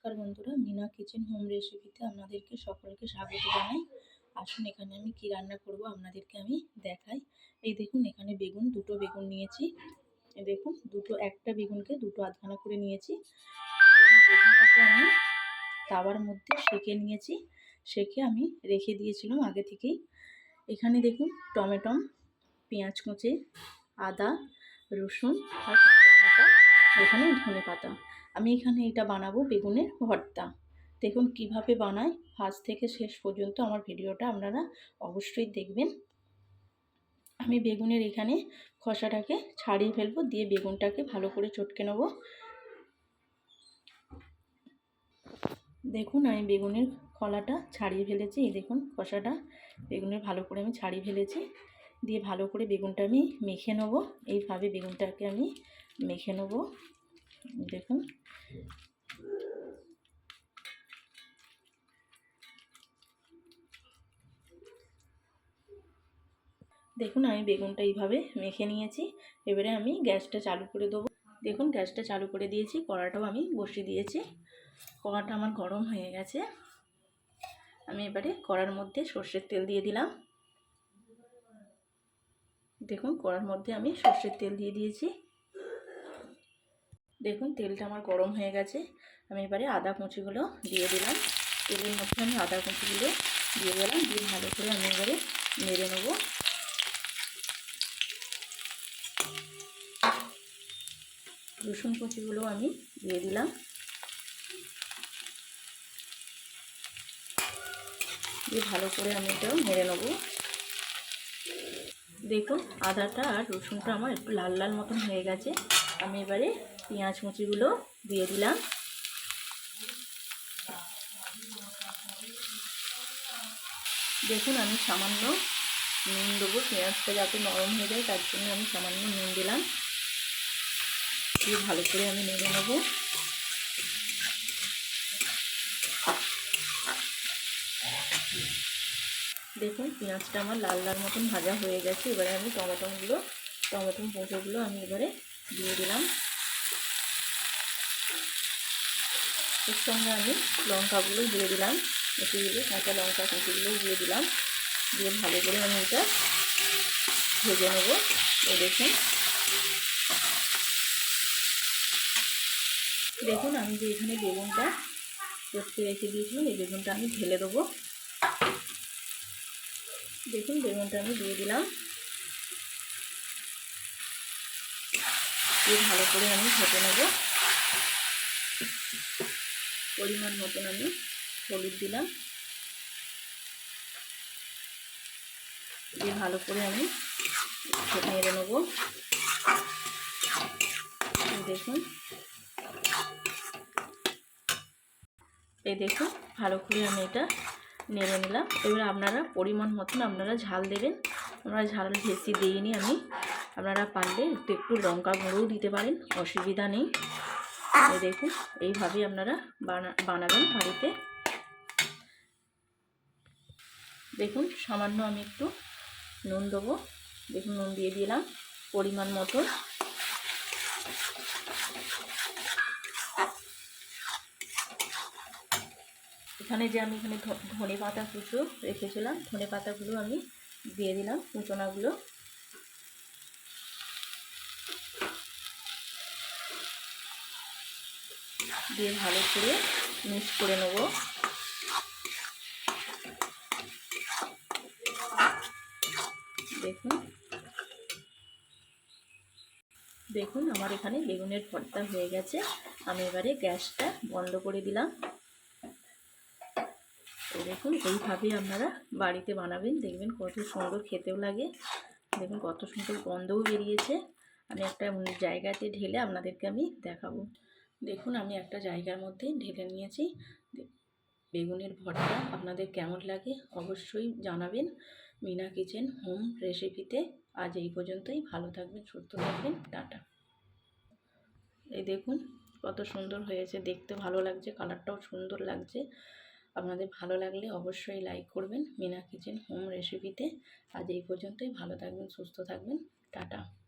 নমস্কার বন্ধুরা, Mina kitchen home রেসিপিতে আপনাদেরকে সকলকে স্বাগত জানাই। আসুন এখানে আমি কি রান্না করব আপনাদেরকে আমি দেখাই। এই দেখুন, এখানে বেগুন, দুটো বেগুন নিয়েছি। দেখুন, দুটো, একটা বেগুনকে দুটো আধখানা করে নিয়েছি। বেগুনটাকে আমি তাওয়ার মধ্যে সেঁকে নিয়েছি। সেঁকে আমি রেখে দিয়েছিলাম আগে থেকেই। এখানে দেখুন, টমেটম, পেঁয়াজ কুঁচে, আদা, রসুন আর এখানে ধনে পাতা। আমি এখানে এটা বানাবো বেগুনের ভর্তা। দেখুন কীভাবে বানাই। ফার্স্ট থেকে শেষ পর্যন্ত আমার ভিডিওটা আপনারা অবশ্যই দেখবেন। আমি বেগুনের এখানে খসাটাকে ছাড়িয়ে ফেলব, দিয়ে বেগুনটাকে ভালো করে চটকে নেব। দেখুন আমি বেগুনের কলাটা ছাড়িয়ে ফেলেছি। এই দেখুন খসাটা বেগুনের ভালো করে আমি ছাড়িয়ে ফেলেছি। দিয়ে ভালো করে বেগুনটা আমি মেখে নেব। এইভাবে বেগুনটাকে আমি মেখে নেব। দেখুন। দেখুন, আমি বেগুনটা এইভাবে মেখে নিয়েছি। এবারে আমি গ্যাসটা চালু করে দেবো। দেখুন, গ্যাসটা চালু করে দিয়েছি। কড়াটাও আমি বসিয়ে দিয়েছি। কড়াটা আমার গরম হয়ে গেছে। আমি এবারে কড়ার মধ্যে সর্ষের তেল দিয়ে দিলাম। দেখুন, কড়ার মধ্যে আমি সর্ষের তেল দিয়ে দিয়েছি। দেখুন, তেলটা আমার গরম হয়ে গেছে। আমি এবারে আদা কুঁচিগুলো দিয়ে দিলাম। তেলের মধ্যে আমি আদা কুঁচিগুলো দিয়ে দিলাম। দিয়ে ভালো করে আমি এবারে নেড়ে নেব। রসুন কুচিগুলো আমি দিয়ে দিলাম। দিয়ে ভালো করে আমি এটাও নেড়ে নেব। দেখুন, আদাটা আর রসুনটা আমার একটু লাল লাল মতন হয়ে গেছে। আমি এবারে পেঁয়াজ মুচিগুলো দিয়ে দিলাম। দেখুন, আমি সামান্য নুন দেবো। পেঁয়াজটা যাতে নরম হয়ে যায়, তার জন্য আমি সামান্য নুন দিলাম। দিয়ে ভালো করে আমি নেড়ে নেব। দেখুন, পেঁয়াজটা আমার লাল লাল মতন ভাজা হয়ে গেছে। এবারে আমি টমেটোগুলো, টমেটো পোঁচোগুলো আমি এবারে দিয়ে দিলাম। এর সঙ্গে আমি লঙ্কাগুলো দিয়ে দিলাম। কুচিগুলো কাঁচা লঙ্কা কুচিগুলো দিয়ে দিলাম। দিয়ে ভালো করে আমি এটা ভেজে নেব। এই দেখুন। দেখুন, আমি যে এখানে বেগুনটা চটকে রেখে দিয়েছিলাম, এই বেগুনটা আমি ঢেলে দেবো। দেখুন, বেগুনটা আমি দিয়ে দিলাম। দিয়ে ভালো করে আমি ভেজে নেব। পরিমাণ মতন আমি হলুদ দিলাম। দিয়ে ভালো করে আমি নেড়ে নেব। দেখুন। এই দেখুন, ভালো করে আমি এটা নেড়ে নিলাম। এবার আপনারা পরিমাণ মতন আপনারা ঝাল দেবেন। আমরা ঝাল বেশি দিইনি আমি। আপনারা পারলে একটু একটু লঙ্কা গুঁড়োও দিতে পারেন, অসুবিধা নেই। দেখুন এইভাবেই আপনারা বানা, বানাবেন বাড়িতে। দেখুন, সামান্য আমি একটু নুন দেবো। দেখুন, নুন দিয়ে দিলাম পরিমাণ মতন। এখানে যে আমি এখানে ধনে পাতা কুচো রেখেছিলাম, ধনে পাতাগুলো আমি দিয়ে দিলাম, কুচোনাগুলো। দিয়ে ভালো করে মিক্স করে নেব। দেখুন। দেখুন, আমার এখানে বেগুনের ভর্তা হয়ে গেছে। আমি এবারে গ্যাসটা বন্ধ করে দিলাম। দেখুন, এইভাবে আপনারা বাড়িতে বানাবেন। দেখবেন কত সুন্দর খেতেও লাগে। দেখুন, কত সুন্দর গন্ধও বেরিয়েছে। আমি একটা জায়গাতে ঢেলে আপনাদেরকে আমি দেখাবো। দেখুন, আমি একটা জায়গার মধ্যে ঢেলে নিয়েছি। বেগুনের ভর্তা আপনাদের কেমন লাগে অবশ্যই জানাবেন। মিনা কিচেন হোম রেসিপিতে আজ এই পর্যন্তই। ভালো থাকবেন, সুস্থ থাকবেন। টাটা। এই দেখুন, কত সুন্দর হয়েছে। দেখতে ভালো লাগছে, কালারটাও সুন্দর লাগছে। আপনাদের ভালো লাগলে অবশ্যই লাইক করবেন। মিনা কিচেন হোম রেসিপিতে আজ এই পর্যন্তই। ভালো থাকবেন, সুস্থ থাকবেন। টাটা।